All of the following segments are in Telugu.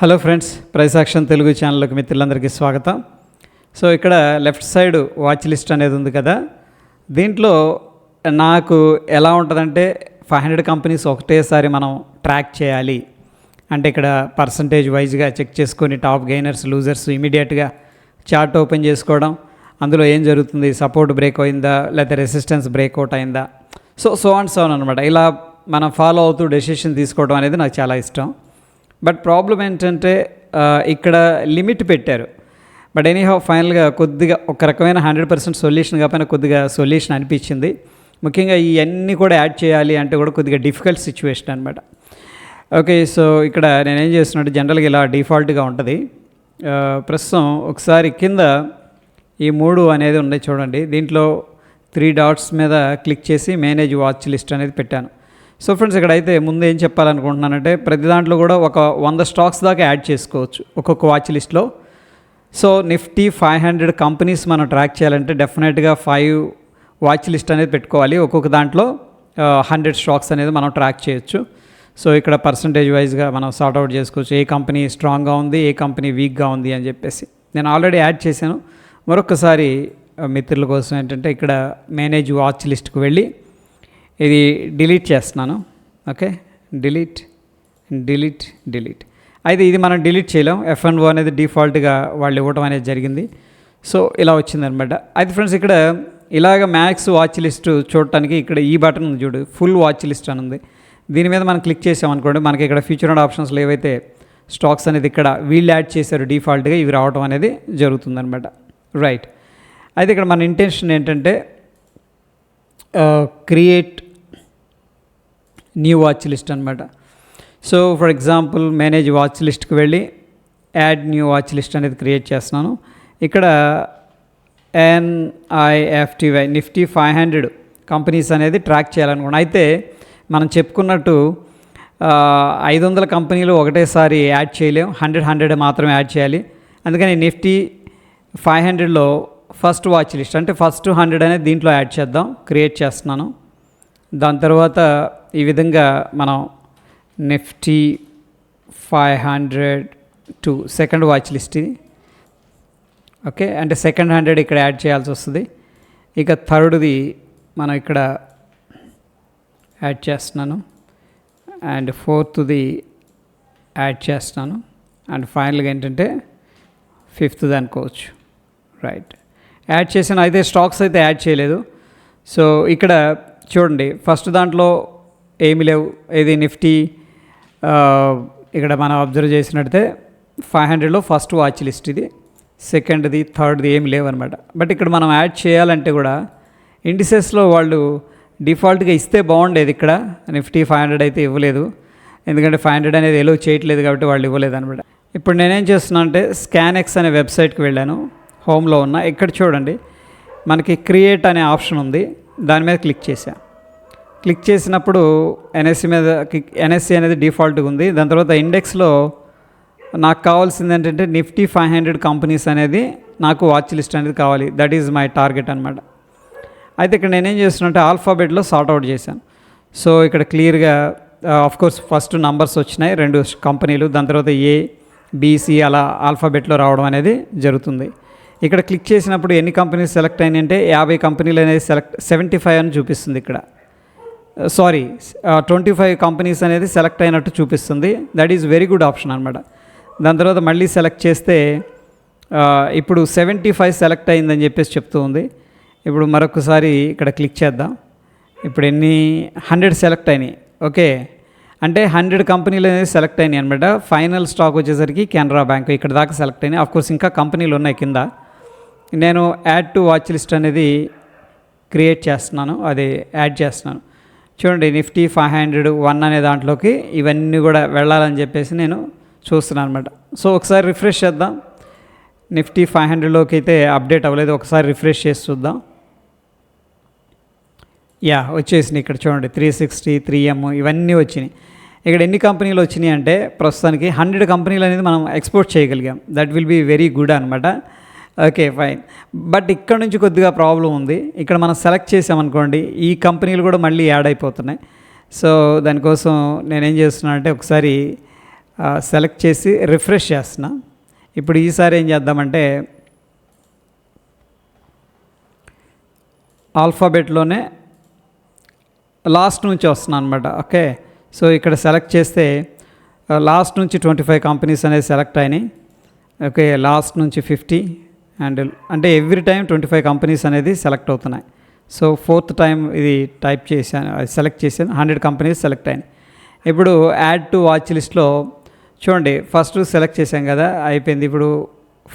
Hello friends price action Telugu ఛానల్కి మిత్రులందరికీ స్వాగతం. సో ఇక్కడ లెఫ్ట్ సైడ్ వాచ్ లిస్ట్ అనేది ఉంది కదా. దీంట్లో నాకు ఎలా ఉంటుందంటే ఫైవ్ హండ్రెడ్ కంపెనీస్ ఒకటేసారి మనం ట్రాక్ చేయాలి. అంటే ఇక్కడ పర్సంటేజ్ వైజ్గా చెక్ చేసుకొని టాప్ గెయినర్స్ లూజర్స్ ఇమీడియట్గా చార్ట్ ఓపెన్ చేసుకోవడం. అందులో ఏం జరుగుతుంది? సపోర్ట్ బ్రేక్ అయిందా? లేకపోతే రెసిస్టెన్స్ బ్రేక్అవుట్ అయిందా? సో సో అండ్ సో అనమాట ఇలా మనం ఫాలో అవుతూ డెసిషన్ తీసుకోవడం అనేది నాకు చాలా ఇష్టం. బట్ ప్రాబ్లం ఏంటంటే ఇక్కడ లిమిట్ పెట్టారు. బట్ ఎనీహౌ ఫైనల్గా కొద్దిగా ఒక రకమైన హండ్రెడ్ పర్సెంట్ సొల్యూషన్ కాకపోయినా కొద్దిగా సొల్యూషన్ అనిపించింది. ముఖ్యంగా ఇవన్నీ కూడా యాడ్ చేయాలి అంటే కూడా కొద్దిగా డిఫికల్ట్ సిచ్యువేషన్ అనమాట ఓకే సో ఇక్కడ నేనేం చేస్తున్నట్టు జనరల్గా ఇలా డిఫాల్ట్గా ఉంటుంది. ప్రస్తుతం ఒకసారి కింద ఈ మూడు అనేది ఉన్నాయి చూడండి. దీంట్లో త్రీ డాట్స్ మీద క్లిక్ చేసి మేనేజ్ వాచ్ లిస్ట్ అనేది పెట్టాను. సో ఫ్రెండ్స్ ఇక్కడైతే ముందు ఏం చెప్పాలనుకుంటున్నానంటే ప్రతి దాంట్లో కూడా ఒక వంద స్టాక్స్ దాకా యాడ్ చేసుకోవచ్చు ఒక్కొక్క వాచ్ లిస్ట్లో. So Nifty five hundred companies మనం ట్రాక్ చేయాలంటే డెఫినెట్గా ఫైవ్ వాచ్ లిస్ట్ అనేది పెట్టుకోవాలి. ఒక్కొక్క దాంట్లో హండ్రెడ్ స్టాక్స్ అనేది మనం ట్రాక్ చేయొచ్చు. సో ఇక్కడ పర్సంటేజ్ వైజ్గా మనం సార్ట్ అవుట్ చేసుకోవచ్చు. ఏ కంపెనీ స్ట్రాంగ్గా ఉంది ఏ కంపెనీ వీక్గా ఉంది అని చెప్పేసి. నేను ఆల్రెడీ యాడ్ చేశాను. మరొకసారి మిత్రుల కోసం ఏంటంటే ఇక్కడ మేనేజ్ వాచ్ లిస్ట్కి వెళ్ళి ఇది డిలీట్ చేస్తున్నాను. ఓకే? Delete delete delete. అయితే ఇది మనం డిలీట్ చేయలేం. ఎఫ్ అండ్ ఓ అనేది డిఫాల్ట్గా వాళ్ళు ఇవ్వడం అనేది జరిగింది. సో ఇలా వచ్చిందనమాట అయితే ఫ్రెండ్స్ ఇక్కడ ఇలాగ మ్యాక్స్ వాచ్ లిస్ట్ చూడటానికి ఇక్కడ ఈ బటన్ ఉంది చూడు. ఫుల్ వాచ్ లిస్ట్ అని ఉంది. దీని మీద మనం క్లిక్ చేసామనుకోండి మనకి ఇక్కడ ఫ్యూచర్ అండ్ ఆప్షన్స్లో ఏవైతే స్టాక్స్ అనేది ఇక్కడ వీళ్ళు యాడ్ చేశారు డిఫాల్ట్గా ఇవి రావడం అనేది జరుగుతుందనమాట రైట్ అయితే ఇక్కడ మన ఇంటెన్షన్ ఏంటంటే uh, create new watch list అనమాట so for example manage watch లిస్ట్కి వెళ్ళి యాడ్ న్యూ వాచ్ లిస్ట్ అనేది క్రియేట్ చేస్తున్నాను. ఇక్కడ N I F T Y Nifty five hundred companies అనేది ట్రాక్ చేయాలనుకున్నాను అయితే మనం చెప్పుకున్నట్టు ఐదు వందల కంపెనీలు ఒకటేసారి యాడ్ చేయలేం. హండ్రెడ్ హండ్రెడ్ మాత్రమే యాడ్ చేయాలి. అందుకని నిఫ్టీ ఫైవ్ హండ్రెడ్లో ఫస్ట్ వాచ్ లిస్ట్ అంటే ఫస్ట్ హండ్రెడ్ అనేది దీంట్లో యాడ్ చేద్దాం క్రియేట్ చేస్తున్నాను. దాని తర్వాత ఈ విధంగా మనం Nifty five hundred to second watch list ఇది ఓకే? అంటే సెకండ్ హండ్రెడ్ ఇక్కడ యాడ్ చేయాల్సి వస్తుంది. ఇక థర్డ్ది మనం ఇక్కడ యాడ్ చేస్తున్నాను. అండ్ ఫోర్త్ది యాడ్ చేస్తున్నాను. అండ్ ఫైనల్గా ఏంటంటే ఫిఫ్త్ది అనుకోవచ్చు. రైట్. యాడ్ చేసిన అయితే స్టాక్స్ అయితే యాడ్ చేయలేదు. సో ఇక్కడ చూడండి ఫస్ట్ దాంట్లో ఏమి లేవు. ఇది నిఫ్టీ ఇక్కడ మనం అబ్జర్వ్ చేసినట్టయితే ఫైవ్ హండ్రెడ్లో ఫస్ట్ వాచ్ లిస్ట్ ఇది. సెకండ్ది థర్డ్ది ఏమి లేవు బట్ ఇక్కడ మనం యాడ్ చేయాలంటే కూడా ఇండిసెస్లో వాళ్ళు డిఫాల్ట్గా ఇస్తే బాగుండేది ఇక్కడ. నిఫ్టీ ఫైవ్ హండ్రెడ్ అయితే ఇవ్వలేదు. ఎందుకంటే ఫైవ్ హండ్రెడ్ అనేది ఎలో చేయట్లేదు కాబట్టి వాళ్ళు ఇవ్వలేదు అనమాట ఇప్పుడు నేనేం చేస్తున్నా అంటే స్కానెక్స్ అనే వెబ్సైట్కి వెళ్ళాను. హోమ్లో ఉన్న. ఇక్కడ చూడండి మనకి క్రియేట్ అనే ఆప్షన్ ఉంది. దాని మీద క్లిక్ చేశాను క్లిక్ చేసినప్పుడు ఎన్ఎస్సి మీద ఎన్ఎస్సి అనేది డిఫాల్ట్గా ఉంది. దాని తర్వాత ఇండెక్స్లో నాకు కావాల్సింది ఏంటంటే నిఫ్టీ ఫైవ్ హండ్రెడ్ కంపెనీస్ అనేది నాకు వాచ్ లిస్ట్ అనేది కావాలి. దట్ ఈజ్ మై టార్గెట్ అనమాట అయితే ఇక్కడ నేనేం చేస్తున్నట్టే ఆల్ఫాబెట్లో సార్ట్ అవుట్ చేశాను. సో ఇక్కడ క్లియర్గా ఆఫ్కోర్స్ ఫస్ట్ నంబర్స్ వచ్చినాయి రెండు కంపెనీలు దాని తర్వాత ఏ బీసీ అలా ఆల్ఫాబెట్లో రావడం అనేది జరుగుతుంది. ఇక్కడ క్లిక్ చేసినప్పుడు ఎన్ని కంపెనీస్ సెలెక్ట్ అయినాయి అంటే యాభై కంపెనీలు అనేది సెలెక్ట్ సెవెంటీ ఫైవ్ అని చూపిస్తుంది ఇక్కడ. సారీ ట్వంటీ ఫైవ్ కంపెనీస్ అనేది సెలెక్ట్ అయినట్టు చూపిస్తుంది. That is very good option అనమాట దాని తర్వాత మళ్ళీ సెలెక్ట్ చేస్తే uh, ఇప్పుడు సెవెంటీ ఫైవ్ సెలెక్ట్ అయిందని చెప్పేసి చెప్తూ ఉంది. ఇప్పుడు మరొకసారి ఇక్కడ క్లిక్ చేద్దాం. ఇప్పుడు ఎన్ని? హండ్రెడ్ సెలెక్ట్ అయినాయి. ఓకే అంటే హండ్రెడ్ కంపెనీలు అనేది సెలెక్ట్ అయినాయి అనమాట ఫైనల్ స్టాక్ వచ్చేసరికి కెనరా బ్యాంక్ ఇక్కడ దాకా సెలెక్ట్ అయినాయి. ఆఫ్ కోర్స్ ఇంకా కంపెనీలు ఉన్నాయి కింద. నేను యాడ్ టు వాచ్ లిస్ట్ అనేది క్రియేట్ చేస్తున్నాను. అది యాడ్ చేస్తున్నాను. చూడండి నిఫ్టీ ఫైవ్ హండ్రెడ్ వన్ అనే దాంట్లోకి ఇవన్నీ కూడా వెళ్ళాలని చెప్పేసి నేను చూస్తున్నాను అనమాట సో ఒకసారి రిఫ్రెష్ చేద్దాం. నిఫ్టీ ఫైవ్ హండ్రెడ్లోకి అయితే అప్డేట్ అవ్వలేదు. ఒకసారి రిఫ్రెష్ చేసి చూద్దాం. యా వచ్చేసినాయి ఇక్కడ చూడండి. త్రీ సిక్స్టీ త్రీ ఎమ్ ఇవన్నీ వచ్చినాయి. ఇక్కడ ఎన్ని కంపెనీలు వచ్చినాయి అంటే ప్రస్తుతానికి హండ్రెడ్ కంపెనీలు అనేది మనం ఎక్స్పోర్ట్ చేయగలిగాం. That will be very good అనమాట ఓకే ఫైన్ బట్ ఇక్కడ నుంచి కొద్దిగా ప్రాబ్లం ఉంది. ఇక్కడ మనం సెలెక్ట్ చేసామనుకోండి ఈ కంపెనీలు కూడా మళ్ళీ యాడ్ అయిపోతున్నాయి. సో దానికోసం నేనేం చేస్తున్నానంటే ఒకసారి సెలెక్ట్ చేసి రిఫ్రెష్ చేస్తున్నా. ఇప్పుడు ఈసారి ఏం చేద్దామంటే ఆల్ఫాబెట్లోనే లాస్ట్ నుంచి వస్తున్నాను అనమాట ఓకే సో ఇక్కడ సెలెక్ట్ చేస్తే లాస్ట్ నుంచి ట్వంటీ ఫైవ్ కంపెనీస్ అనేది సెలెక్ట్ అయినాయి. ఓకే లాస్ట్ నుంచి ఫిఫ్టీ అండ్ అంటే every time twenty five companies అనేది సెలెక్ట్ అవుతున్నాయి. సో ఫోర్త్ టైం ఇది టైప్ చేశాను సెలెక్ట్ చేశాను హండ్రెడ్ కంపెనీస్ సెలెక్ట్ అయినాయి. ఇప్పుడు యాడ్ టు వాచ్ లిస్ట్లో చూడండి ఫస్ట్ సెలెక్ట్ చేశాం కదా అయిపోయింది. ఇప్పుడు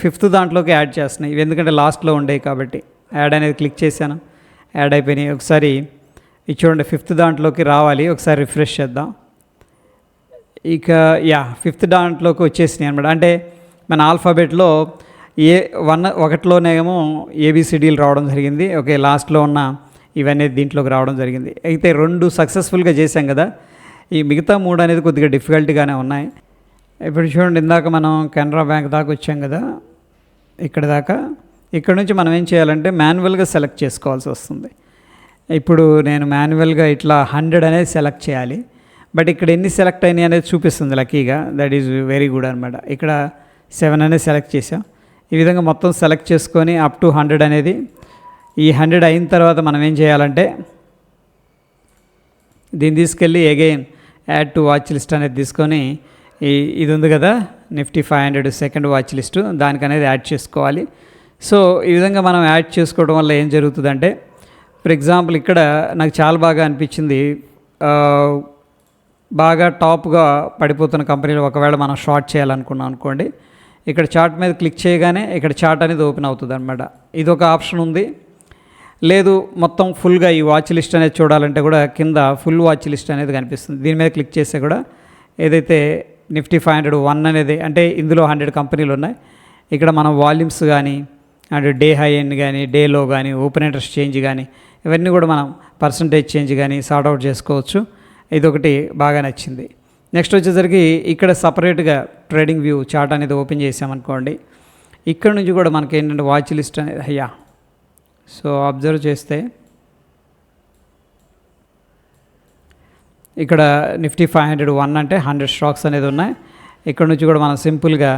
ఫిఫ్త్ దాంట్లోకి యాడ్ చేస్తున్నాయి. ఇవి ఎందుకంటే లాస్ట్లో ఉండేవి కాబట్టి యాడ్ అనేది క్లిక్ చేశాను యాడ్ అయిపోయినాయి. ఒకసారి ఇది చూడండి ఫిఫ్త్ దాంట్లోకి రావాలి ఒకసారి రిఫ్రెష్ చేద్దాం. ఇక యా ఫిఫ్త్ దాంట్లోకి వచ్చేసినాయి అనమాట అంటే మన ఆల్ఫాబెట్లో ఏ వన్ ఒకటిలోనేమో ఏబిసిడీలు రావడం జరిగింది. ఓకే లాస్ట్లో ఉన్న ఇవన్నీ దీంట్లోకి రావడం జరిగింది. అయితే రెండు సక్సెస్ఫుల్గా చేశాం కదా. ఈ మిగతా మూడు అనేది కొద్దిగా డిఫికల్ట్గానే ఉన్నాయి. ఇప్పుడు చూడండి ఇందాక మనం కెనరా బ్యాంక్ దాకా వచ్చాం కదా. ఇక్కడ దాకా. ఇక్కడ నుంచి మనం ఏం చేయాలంటే మాన్యువల్గా సెలెక్ట్ చేసుకోవాల్సి వస్తుంది. ఇప్పుడు నేను మాన్యువల్గా ఇట్లా హండ్రెడ్ అనేది సెలెక్ట్ చేయాలి. బట్ ఇక్కడ ఎన్ని సెలెక్ట్ అయినాయి అనేది చూపిస్తుంది లక్కీగా. దట్ ఈజ్ వెరీ గుడ్ అనమాట ఇక్కడ సెవెన్ అనేది సెలెక్ట్ చేసాం ఈ విధంగా మొత్తం సెలెక్ట్ చేసుకొని అప్ టు హండ్రెడ్ అనేది ఈ హండ్రెడ్ అయిన తర్వాత మనం ఏం చేయాలంటే దీన్ని తీసుకెళ్ళి again add to watch list అనేది తీసుకొని ఈ ఇది ఉంది కదా Nifty five hundred second watch list దానికి అనేది యాడ్ చేసుకోవాలి. సో ఈ విధంగా మనం యాడ్ చేసుకోవడం వల్ల ఏం జరుగుతుందంటే ఫర్ ఎగ్జాంపుల్ ఇక్కడ నాకు చాలా బాగా అనిపించింది బాగా టాప్గా పడిపోతున్న కంపెనీలు ఒకవేళ మనం షార్ట్ చేయాలనుకున్నాం అనుకోండి ఇక్కడ చార్ట్ మీద క్లిక్ చేయగానే ఇక్కడ చార్ట్ అనేది ఓపెన్ అవుతుంది అనమాట ఇది ఒక ఆప్షన్ ఉంది. లేదు మొత్తం ఫుల్గా ఈ వాచ్ లిస్ట్ అనేది చూడాలంటే కూడా కింద ఫుల్ వాచ్ లిస్ట్ అనేది కనిపిస్తుంది. దీని మీద క్లిక్ చేస్తే కూడా ఏదైతే నిఫ్టీ ఫైవ్ హండ్రెడ్ వన్ అనేది అంటే ఇందులో హండ్రెడ్ కంపెనీలు ఉన్నాయి. ఇక్కడ మనం వాల్యూమ్స్ కానీ అండ్ డే హై ఎండ్ కానీ డే లో కానీ ఓపెన్ ఇంట్రెస్ట్ చేంజ్ కానీ ఇవన్నీ కూడా మనం పర్సంటేజ్ చేంజ్ కానీ సార్ట్ అవుట్ చేసుకోవచ్చు. ఇది ఒకటి బాగా నచ్చింది. నెక్స్ట్ వచ్చేసరికి ఇక్కడ సపరేట్గా ట్రేడింగ్ వ్యూ చార్ట్ అనేది ఓపెన్ చేసామనుకోండి ఇక్కడ నుంచి కూడా మనకి ఏంటంటే వాచ్ లిస్ట్ అనేది అయ్యా. సో అబ్జర్వ్ చేస్తే ఇక్కడ నిఫ్టీ ఫైవ్ హండ్రెడ్ వన్ అంటే హండ్రెడ్ స్టాక్స్ అనేది ఉన్నాయి. ఇక్కడ నుంచి కూడా మనం సింపుల్గా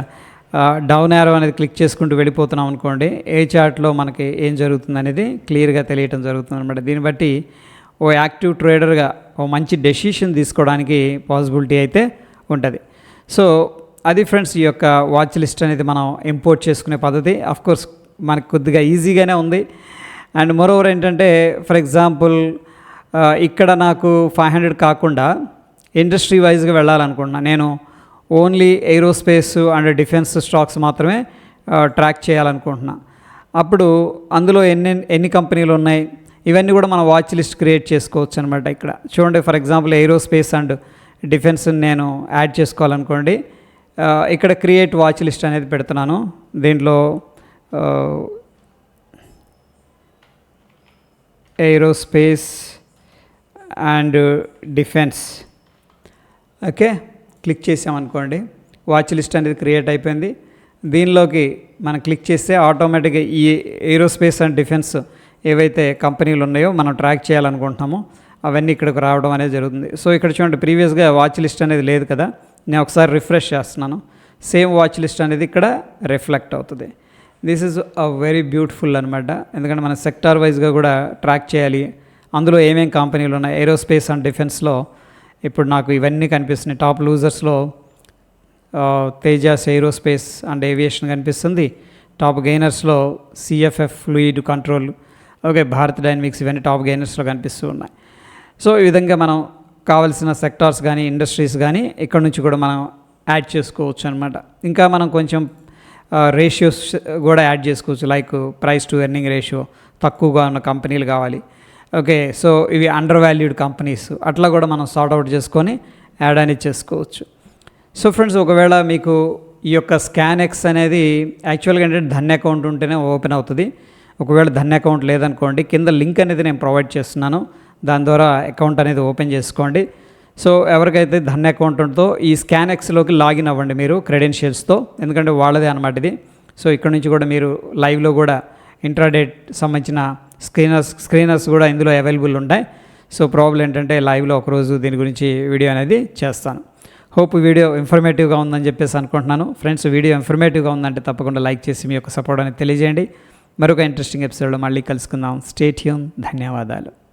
డౌన్ యారో అనేది క్లిక్ చేసుకుంటూ వెళ్ళిపోతున్నాం అనుకోండి ఏ చార్ట్లో మనకి ఏం జరుగుతుంది అనేది క్లియర్గా తెలియటం జరుగుతుంది అనమాట దీన్ని బట్టి ఓ యాక్టివ్ ట్రేడర్గా ఓ మంచి డెసిషన్ తీసుకోవడానికి పాసిబిలిటీ అయితే ఉంటుంది. సో అది ఫ్రెండ్స్ ఈ యొక్క వాచ్ లిస్ట్ అనేది మనం ఇంపోర్ట్ చేసుకునే పద్ధతి. కోర్స్ మనకు కొద్దిగా ఈజీగానే ఉంది. అండ్ మరోవర్ ఏంటంటే ఫర్ ఎగ్జాంపుల్ ఇక్కడ నాకు ఫైవ్ హండ్రెడ్ కాకుండా ఇండస్ట్రీ వైజ్గా వెళ్ళాలనుకుంటున్నా. నేను only aerospace and defence stocks మాత్రమే ట్రాక్ చేయాలనుకుంటున్నా. అప్పుడు అందులో ఎన్ని ఎన్ని కంపెనీలు ఉన్నాయి? ఇవన్నీ కూడా మనం వాచ్ లిస్ట్ క్రియేట్ చేసుకోవచ్చు అనమాట ఇక్కడ. చూడండి for example aerospace and defence నేను యాడ్ చేసుకోవాలనుకోండి. ఇక్కడ క్రియేట్ వాచ్ లిస్ట్ అనేది పెడుతున్నాను. దీంట్లో aerospace and defence. Okay? Click చేసామనుకోండి వాచ్ లిస్ట్ అనేది క్రియేట్ అయిపోయింది. దీనిలోకి మనం క్లిక్ చేస్తే ఆటోమేటిక్గా ఈ ఏరోస్పేస్ అండ్ డిఫెన్స్ ఏవైతే కంపెనీలు ఉన్నాయో మనం ట్రాక్ చేయాలనుకుంటున్నామో అవన్నీ ఇక్కడికి రావడం అనేది జరుగుతుంది. సో ఇక్కడ చూడండి ప్రీవియస్గా వాచ్ లిస్ట్ అనేది లేదు కదా. నేను ఒకసారి రిఫ్రెష్ చేస్తున్నాను. సేమ్ వాచ్ లిస్ట్ అనేది ఇక్కడ రిఫ్లెక్ట్ అవుతుంది. This is a very beautiful అనమాట ఎందుకంటే మనం సెక్టార్ వైజ్గా కూడా ట్రాక్ చేయాలి. అందులో ఏమేం కంపెనీలు ఉన్నాయి? ఏరోస్పేస్ అండ్ డిఫెన్స్లో ఇప్పుడు నాకు ఇవన్నీ కనిపిస్తున్నాయి. టాప్ లూజర్స్లో తేజాస్ ఏరోస్పేస్ అండ్ ఏవియేషన్ కనిపిస్తుంది. Top గెయినర్స్లో CFF fluid control. Okay Bharat dynamics ఇవన్నీ టాప్ గెయినర్స్లో కనిపిస్తూ ఉన్నాయి. సో ఈ విధంగా మనం కావలసిన సెక్టార్స్ కానీ ఇండస్ట్రీస్ కానీ ఇక్కడ నుంచి కూడా మనం యాడ్ చేసుకోవచ్చు అనమాట ఇంకా మనం కొంచెం రేషియోస్ కూడా యాడ్ చేసుకోవచ్చు. Like price to earning ratio తక్కువగా ఉన్న కంపెనీలు కావాలి. ఓకే సో ఇవి అండర్ వాల్యూడ్ కంపెనీస్ అట్లా కూడా మనం సార్ట్ అవుట్ చేసుకొని యాడ్ అనేది చేసుకోవచ్చు. సో ఫ్రెండ్స్ ఒకవేళ మీకు ఈ యొక్క స్కాన్ ఎక్స్ అనేది యాక్చువల్గా ఏంటంటే ధన్ అకౌంట్ ఉంటేనే ఓపెన్ అవుతుంది. ఒకవేళ ధన్ అకౌంట్ లేదనుకోండి కింద లింక్ అనేది నేను ప్రొవైడ్ చేస్తున్నాను. దాని ద్వారా అకౌంట్ అనేది ఓపెన్ చేసుకోండి. సో ఎవరికైతే ధన్ అకౌంట్ ఉంటుందో ఈ స్కాన్ ఎక్స్లోకి లాగిన్ అవ్వండి మీరు క్రెడెన్షియల్స్తో. ఎందుకంటే వాళ్ళదే అనమాట ఇది. సో ఇక్కడ నుంచి కూడా మీరు లైవ్లో కూడా ఇంట్రాడేట్ సంబంధించిన స్క్రీనర్స్ స్క్రీనర్స్ కూడా ఇందులో అవైలబుల్ ఉంటాయి. సో ప్రాబ్లం ఏంటంటే లైవ్లో ఒకరోజు దీని గురించి వీడియో అనేది చేస్తాను. హోప్ వీడియో ఇన్ఫర్మేటివ్గా ఉందని చెప్పేసి అనుకుంటున్నాను. ఫ్రెండ్స్ వీడియో ఇన్ఫర్మేటివ్గా ఉందంటే తప్పకుండా లైక్ చేసి మీ యొక్క సపోర్ట్ అనేది తెలియజేయండి. మరొక ఇంట్రెస్టింగ్ ఎపిసోడ్లో మళ్ళీ కలుసుకుందాం. స్టేట్యూన్ ధన్యవాదాలు.